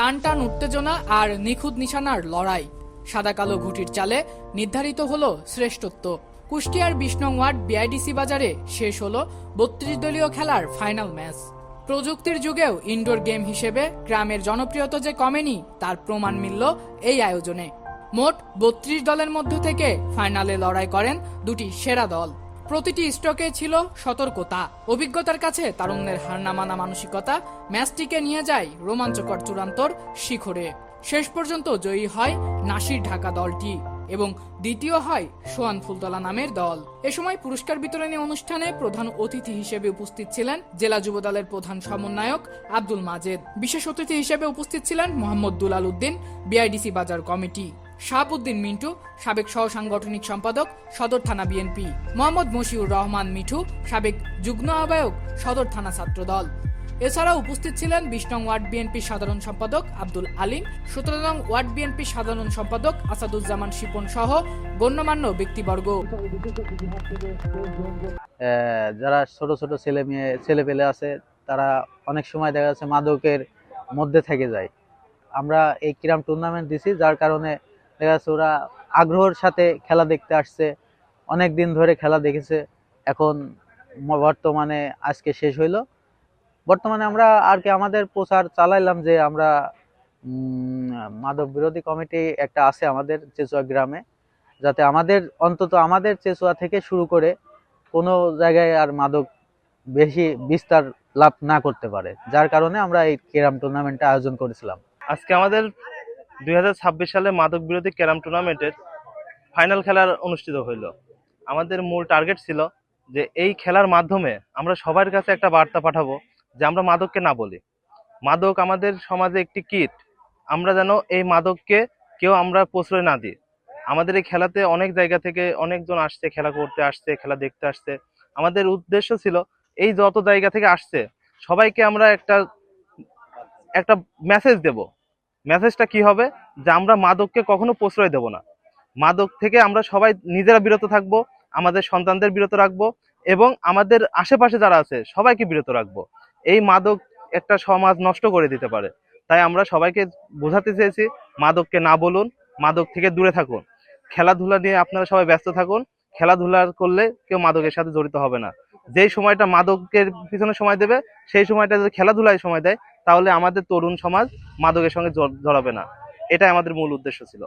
টান টান উত্তেজনা আর নিখুঁত নিশানার লড়াই। সাদা কালো ঘুটির চালে নির্ধারিত হলো শ্রেষ্ঠত্ব। কুষ্টিয়ার নং ওয়ার্ড বিআইডিসি বাজারে শেষ হলো বত্রিশ দলীয় খেলার ফাইনাল ম্যাচ। প্রযুক্তির যুগেও ইনডোর গেম হিসেবে গ্রামের জনপ্রিয়তা যে কমেনি, তার প্রমাণ মিলল এই আয়োজনে। মোট বত্রিশ দলের মধ্য থেকে ফাইনালে লড়াই করেন দুটি সেরা দল। প্রতিটি স্টকে ছিল সতর্কতা। অভিজ্ঞতার কাছে তারুণ্যের হার নামানা মানসিকতা, ম্যাচটিকে নিয়ে যায় রোমাঞ্চকর চূড়ান্তর শিখরে। শেষ পর্যন্ত জয়ী হয় নাসির ঢাকা দলটি এবং দ্বিতীয় হয় সোয়ান ফুলতলা নামের দল। এ সময় পুরস্কার বিতরণী অনুষ্ঠানে প্রধান অতিথি হিসেবে উপস্থিত ছিলেন জেলা যুব দলের প্রধান সমন্বয়ক আব্দুল মাজেদ। বিশেষ অতিথি হিসেবে উপস্থিত ছিলেন মোহাম্মদ দুলাল উদ্দিন, বিআইডিসি বাজার কমিটি। শাহাবুদ্দিন মিন্টু, সাবেক সহ সাংগঠনিক সম্পাদক, সদর থানা বিএনপি। মোহাম্মদ মশিউর রহমান মিঠু, সাবেক যুগ্ম আহ্বায়ক, সদর থানা ছাত্রদল। এছাড়াও উপস্থিত ছিলেন বিশ নং ওয়ার্ড বিএনপি সাধারণ সম্পাদক আব্দুল আলিম, সতেরো নং ওয়ার্ড বিএনপি সাধারণ সম্পাদক আসাদুজ্জামান শিপন সহ গণ্যমান্য ব্যক্তিবর্গ। যারা ছোট ছোট ছেলে মেয়ে, ছেলে পেলে আছে, তারা অনেক সময় দেখা যাচ্ছে মাদকের মধ্যে থেকে যায়। আমরা এই ক্রীড়াম টুর্নামেন্ট দিছি, যার কারণে দেখা যাচ্ছে ওরা আগ্রহের সাথে খেলা দেখতে আসছে। অনেক দিন ধরে খেলা দেখেছে। এখন বর্তমানে আজকে শেষ হইল। বর্তমানে আমরা আর কি আমাদের প্রচার চালাইলাম যে আমরা মাদক বিরোধী কমিটি একটা আছে আমাদের চেচুয়া গ্রামে। যাতে আমাদের, অন্তত আমাদের চেচুয়া থেকে শুরু করে কোনো জায়গায় আর মাদক বেশি বিস্তার লাভ না করতে পারে। যার কারণে আমরা এই ক্যারাম টুর্নামেন্টটা আয়োজন করেছিলাম। আজকে আমাদের দুই হাজার ছাব্বিশ সালে মাদক বিরোধী ক্যারাম টুর্নামেন্টের ফাইনাল খেলার অনুষ্ঠিত হইল। আমাদের মূল টার্গেট ছিল যে এই খেলার মাধ্যমে আমরা সবার কাছে একটা বার্তা পাঠাবো যে আমরা মাদককে না বলি। মাদক আমাদের সমাজে একটি কিট। আমরা যেন এই মাদককে কেউ আমরা প্রশ্রয় না দিই। আমাদের এই খেলাতে অনেক জায়গা থেকে অনেকজন আসছে, খেলা করতে আসছে, খেলা দেখতে আসছে। আমাদের উদ্দেশ্য ছিল এই যত জায়গা থেকে আসছে, সবাইকে আমরা একটা একটা মেসেজ দেব। মেসেজটা কি হবে? যে আমরা মাদককে কখনো প্রশ্রয় দেব না। মাদক থেকে আমরা সবাই নিজেরা বিরত থাকব, আমাদের সন্তানদের বিরত রাখব এবং আমাদের আশেপাশে যারা আছে সবাইকে বিরত রাখব। এই মাদক একটা সমাজ নষ্ট করে দিতে পারে। তাই আমরা সবাইকে বোঝাতে চেয়েছি, মাদককে না বলুন, মাদক থেকে দূরে থাকুন। খেলাধুলা নিয়ে আপনারা সবাই ব্যস্ত থাকুন। খেলাধুলা করলে কেউ মাদকের সাথে জড়িত হবে না। যেই সময়টা মাদকের পিছনে সময় দেবে, সেই সময়টা যদি খেলাধুলায় সময় দেয় তাহলে আমাদের তরুণ সমাজ মাদকের সঙ্গে জড়াবে না। এটাই আমাদের মূল উদ্দেশ্য ছিল।